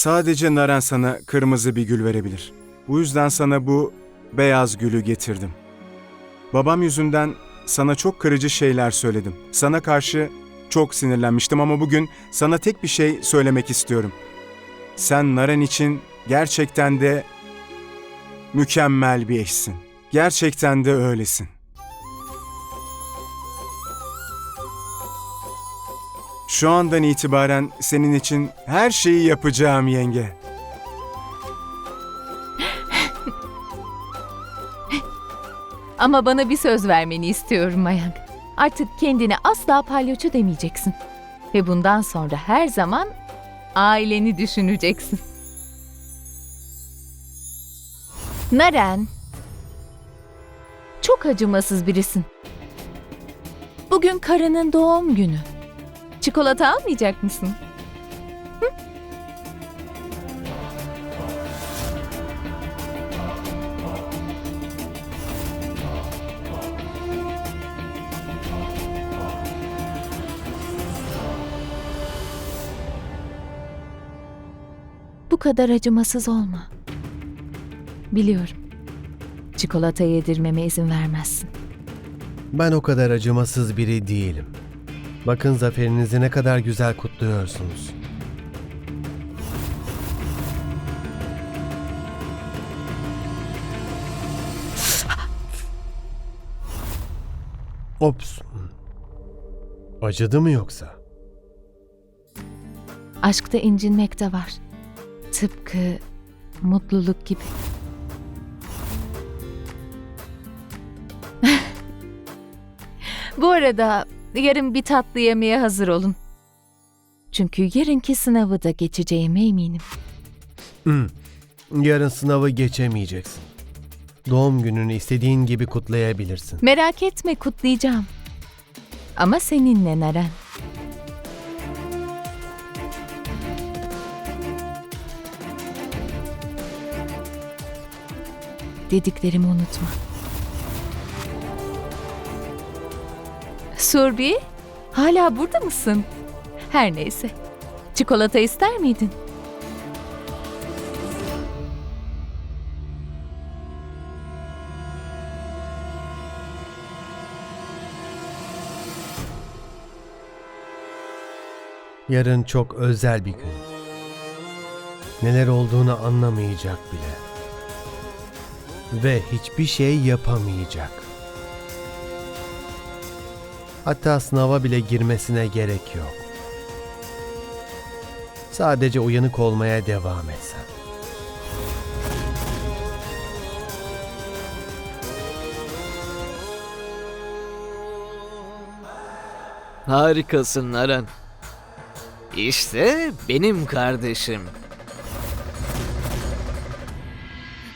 Sadece Naren sana kırmızı bir gül verebilir. Bu yüzden sana bu beyaz gülü getirdim. Babam yüzünden sana çok kırıcı şeyler söyledim. Sana karşı çok sinirlenmiştim ama bugün sana tek bir şey söylemek istiyorum. Sen Naren için gerçekten de mükemmel bir eşsin. Gerçekten de öylesin. Şu andan itibaren senin için her şeyi yapacağım yenge. Ama bana bir söz vermeni istiyorum Mayank. Artık kendine asla palyaço demeyeceksin. Ve bundan sonra her zaman aileni düşüneceksin. Naren, çok acımasız birisin. Bugün karının doğum günü. Çikolata almayacak mısın? Bu kadar acımasız olma. Biliyorum. Çikolata yedirmeme izin vermezsin. Ben o kadar acımasız biri değilim. Bakın zaferinizi ne kadar güzel kutluyorsunuz. Ops. Acıdı mı yoksa? Aşkta incinmek de var. Tıpkı mutluluk gibi. Bu arada yarın bir tatlı yemeye hazır olun. Çünkü yarınki sınavı da geçeceğime eminim. Hmm. Yarın sınavı geçemeyeceksin. Doğum gününü istediğin gibi kutlayabilirsin. Merak etme kutlayacağım. Ama seninle Naren. Dediklerimi unutma. Surbi, hala burada mısın? Her neyse. Çikolata ister miydin? Yarın çok özel bir gün. Neler olduğunu anlamayacak bile. Ve hiçbir şey yapamayacak. Hatta sınava bile girmesine gerek yok. Sadece uyanık olmaya devam etsen. Harikasın Naren. İşte benim kardeşim.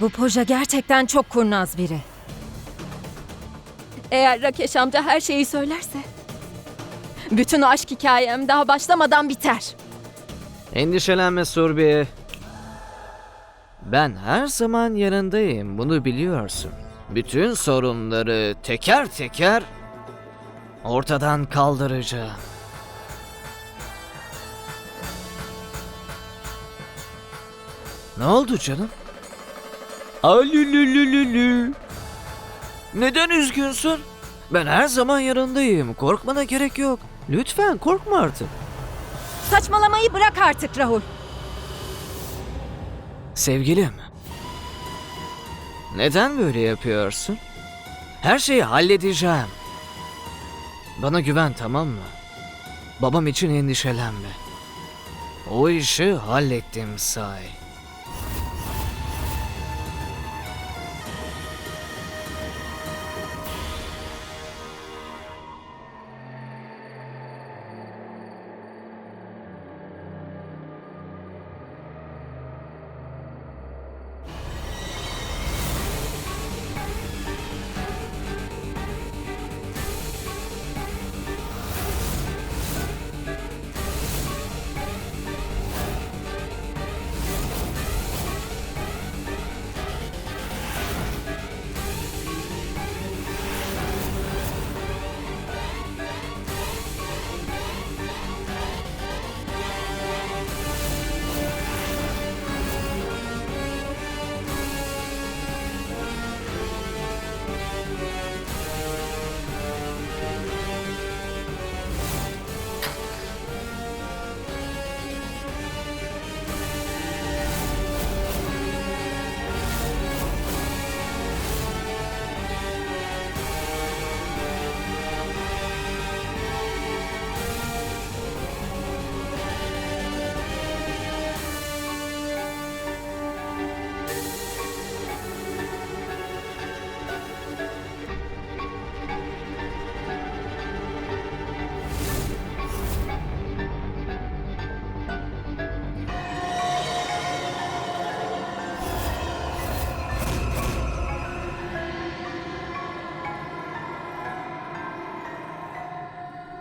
Bu Poja gerçekten çok kurnaz biri. Eğer Rakeş amca her şeyi söylerse... Bütün o aşk hikayem daha başlamadan biter. Endişelenme Surbi. Ben her zaman yanındayım, bunu biliyorsun. Bütün sorunları teker teker ortadan kaldıracağım. Ne oldu canım? Alülülülülü. Neden üzgünsün? Ben her zaman yanındayım. Korkmana gerek yok. Lütfen korkma artık. Saçmalamayı bırak artık Rahul. Sevgilim. Neden böyle yapıyorsun? Her şeyi halledeceğim. Bana güven tamam mı? Babam için endişelenme. O işi hallettim say.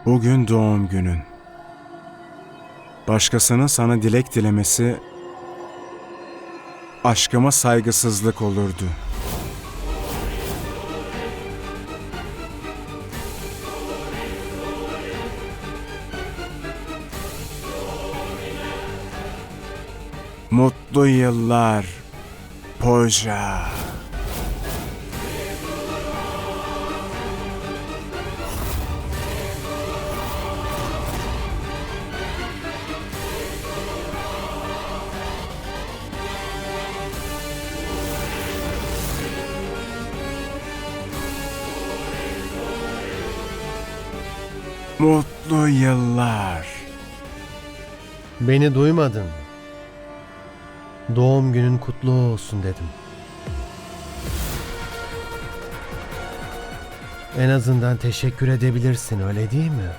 Bugün doğum günün. Başkasının sana dilek dilemesi aşkıma saygısızlık olurdu. Mutlu yıllar. Poja. Mutlu yıllar. Beni duymadın. Doğum günün kutlu olsun dedim. En azından teşekkür edebilirsin öyle değil mi?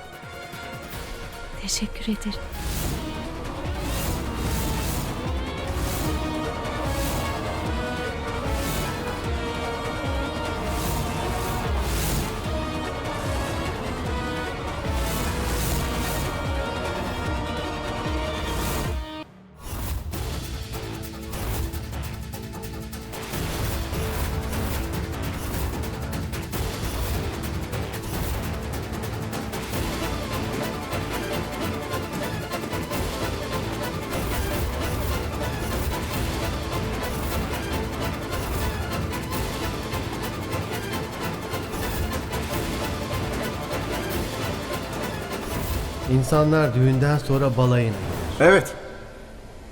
Teşekkür ederim. İnsanlar düğünden sonra balayına gider. Evet.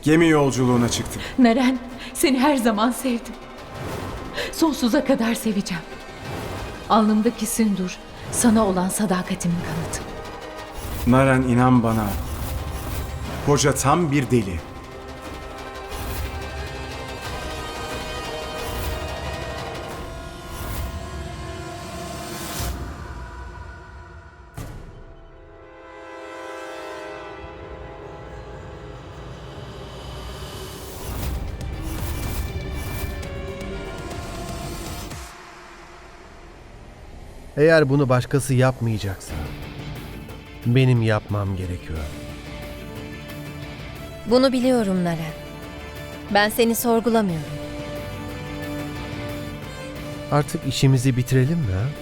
Gemi yolculuğuna çıktım. Naren, seni her zaman sevdim. Sonsuza kadar seveceğim. Alnımdaki sündür, sana olan sadakatimin kanıtı. Naren inan bana. Hoca tam bir deli. Eğer bunu başkası yapmayacaksa benim yapmam gerekiyor. Bunu biliyorum Naren. Ben seni sorgulamıyorum. Artık işimizi bitirelim mi? ha?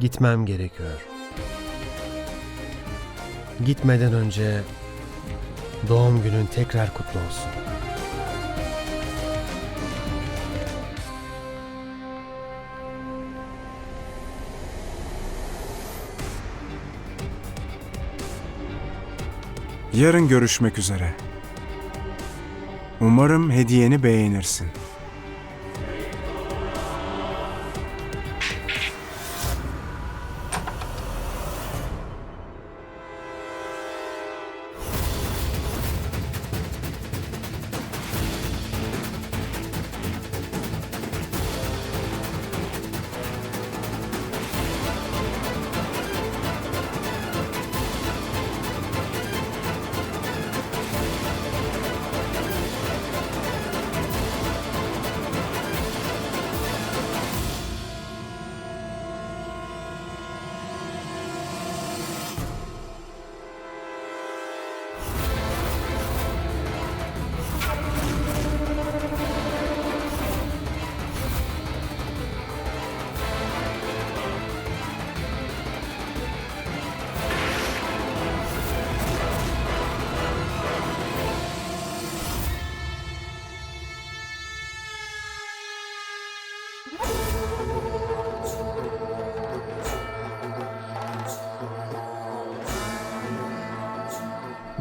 Gitmem gerekiyor. Gitmeden önce doğum günün tekrar kutlu olsun. Yarın görüşmek üzere. Umarım hediyeni beğenirsin.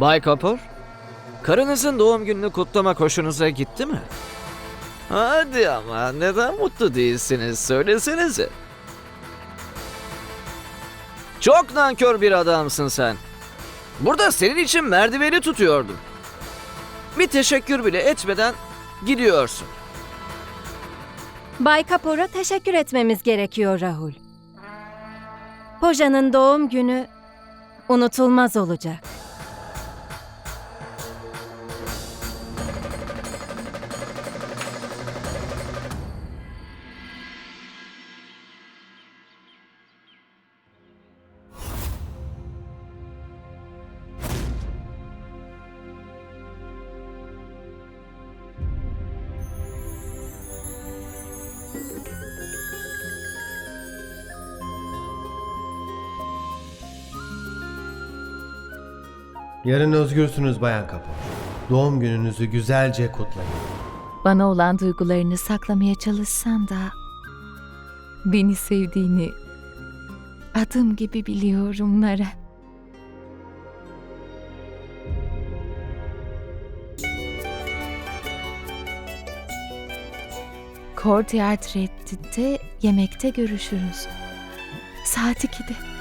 Bay Kapor, karınızın doğum gününü kutlamak hoşunuza gitti mi? Hadi ama neden mutlu değilsiniz söylesenize. Çok nankör bir adamsın sen. Burada senin için merdiveni tutuyordum. Bir teşekkür bile etmeden gidiyorsun. Bay Kapor'a teşekkür etmemiz gerekiyor Rahul. Poja'nın doğum günü unutulmaz olacak. Yarın özgürsünüz Bayan Kapur. Doğum gününüzü güzelce kutlayın. Bana olan duygularını saklamaya çalışsan da beni sevdiğini adım gibi biliyorum Naren. Courtyard Reddit'te yemekte görüşürüz. Saat 2'de.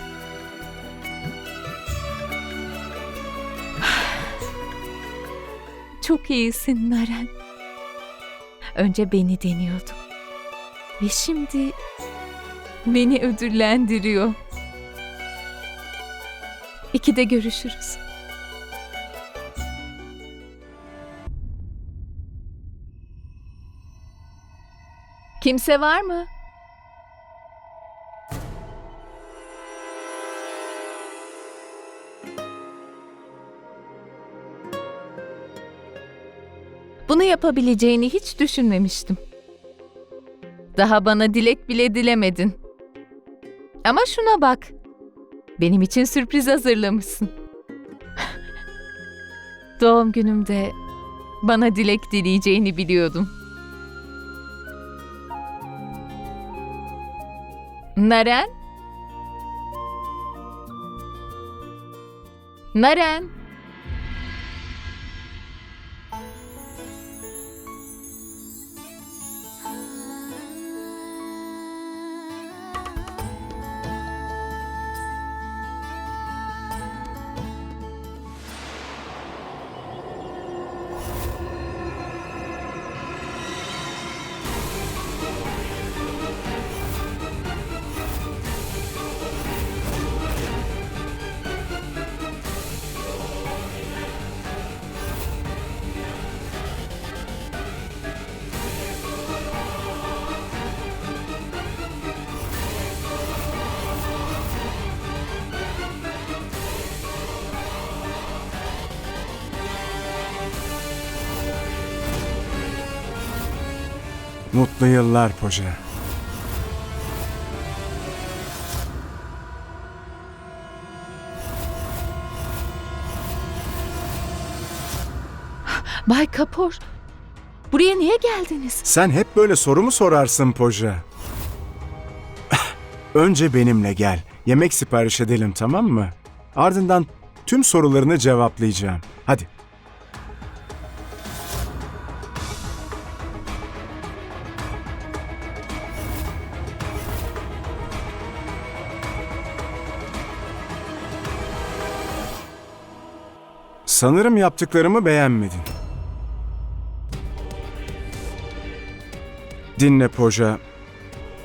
Çok iyisin Naren. Önce beni deniyordun. Ve şimdi beni ödüllendiriyor. İkide görüşürüz. Kimse var mı? Bunu yapabileceğini hiç düşünmemiştim. Daha bana dilek bile dilemedin. Ama şuna bak. Benim için sürpriz hazırlamışsın. Doğum günümde bana dilek dileyeceğini biliyordum. Naren? Naren? Mutlu yıllar Poja. Bay Kapor, buraya niye geldiniz? Sen hep böyle soru mu sorarsın Poja? Önce benimle gel. Yemek sipariş edelim tamam mı? Ardından tüm sorularını cevaplayacağım. Hadi. Sanırım yaptıklarımı beğenmedin. Dinle Poja.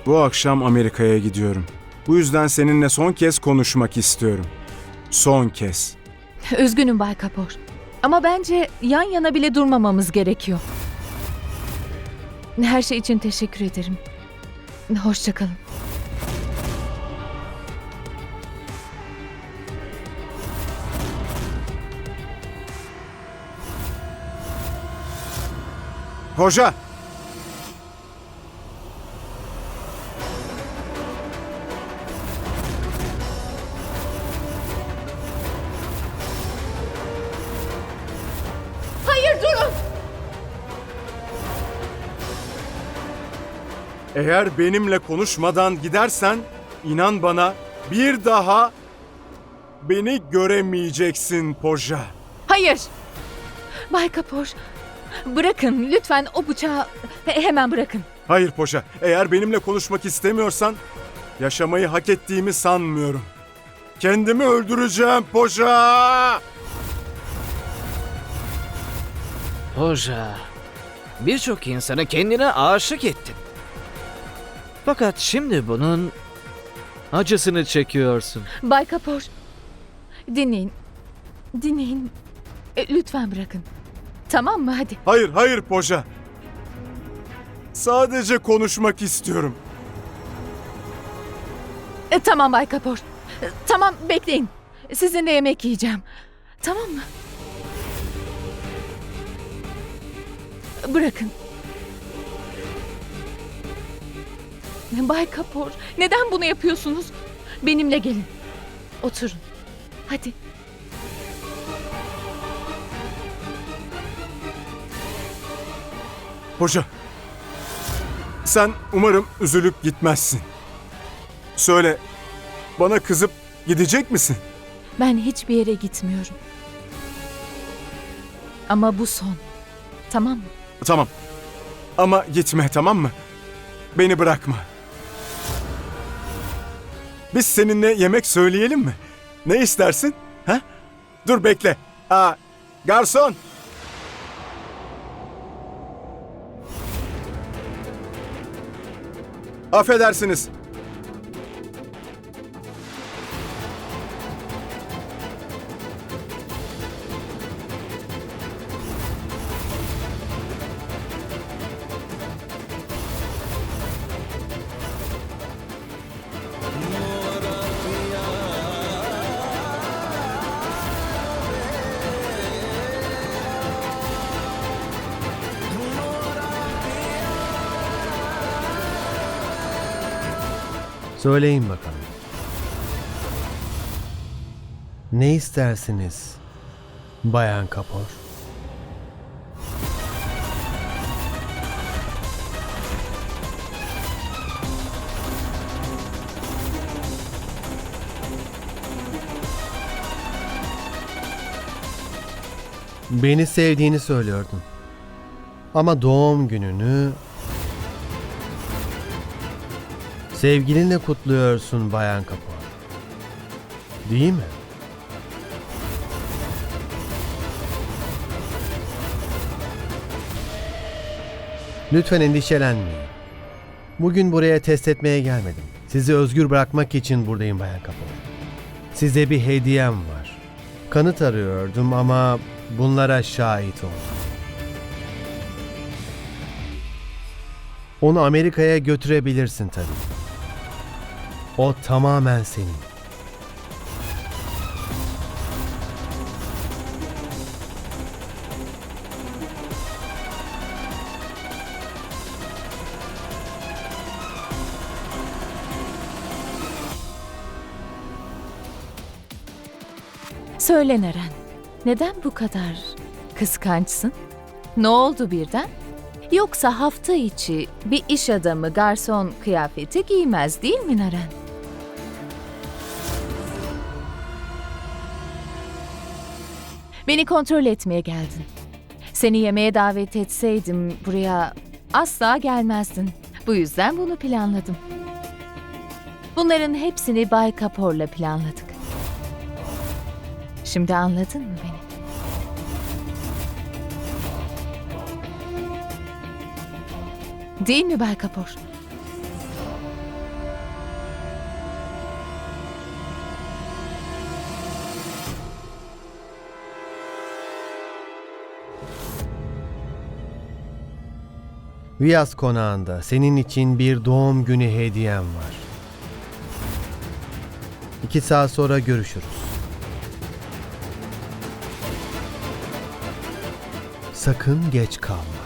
Bu akşam Amerika'ya gidiyorum. Bu yüzden seninle son kez konuşmak istiyorum. Son kez. Üzgünüm Bay Kapor. Ama bence yan yana bile durmamamız gerekiyor. Her şey için teşekkür ederim. Hoşçakalın. Poja! Hayır durun! Eğer benimle konuşmadan gidersen inan bana bir daha beni göremeyeceksin Poja. Hayır. Bay Kapor. Bırakın lütfen o bıçağı he- hemen bırakın. Hayır Poşa, eğer benimle konuşmak istemiyorsan yaşamayı hak ettiğimi sanmıyorum. Kendimi öldüreceğim Poşa! Hoca, birçok insanı kendine aşık ettin. Fakat şimdi bunun acısını çekiyorsun. Bay Kapor. Dinleyin. Dinleyin. E, lütfen bırakın. Tamam mı hadi. Hayır, hayır Poşa. Sadece konuşmak istiyorum. E, tamam Bay Kapor. E, tamam bekleyin. Sizinle yemek yiyeceğim. Tamam mı? Bırakın. Bay Kapor, neden bunu yapıyorsunuz? Benimle gelin. Oturun. Hadi. Poşa. Sen umarım üzülüp gitmezsin. Söyle, bana kızıp gidecek misin? Ben hiçbir yere gitmiyorum. Ama bu son. Tamam mı? Tamam. Ama gitme tamam mı? Beni bırakma. Biz seninle yemek söyleyelim mi? Ne istersin? Ha? Dur bekle. Aa, garson. Affedersiniz. Söyleyin bakalım. Ne istersiniz Bayan Kapor? Beni sevdiğini söylüyordun. Ama doğum gününü sevgilinle kutluyorsun Bayan Kapor. Değil mi? Lütfen endişelenmeyin. Bugün buraya test etmeye gelmedim. Sizi özgür bırakmak için buradayım Bayan Kapor. Size bir hediyem var. Kanıt arıyordum ama bunlara şahit oldum. Onu Amerika'ya götürebilirsin tabii. O tamamen senin. Söyle Naren. Neden bu kadar kıskançsın? Ne oldu birden? Yoksa hafta içi bir iş adamı garson kıyafeti giymez değil mi Naren? Beni kontrol etmeye geldin. Seni yemeğe davet etseydim buraya asla gelmezdin. Bu yüzden bunu planladım. Bunların hepsini Bay Kapor'la planladık. Şimdi anladın mı beni? Değil mi Bay Kapor? Viyas konağında senin için bir doğum günü hediyem var. İki saat sonra görüşürüz. Sakın geç kalma.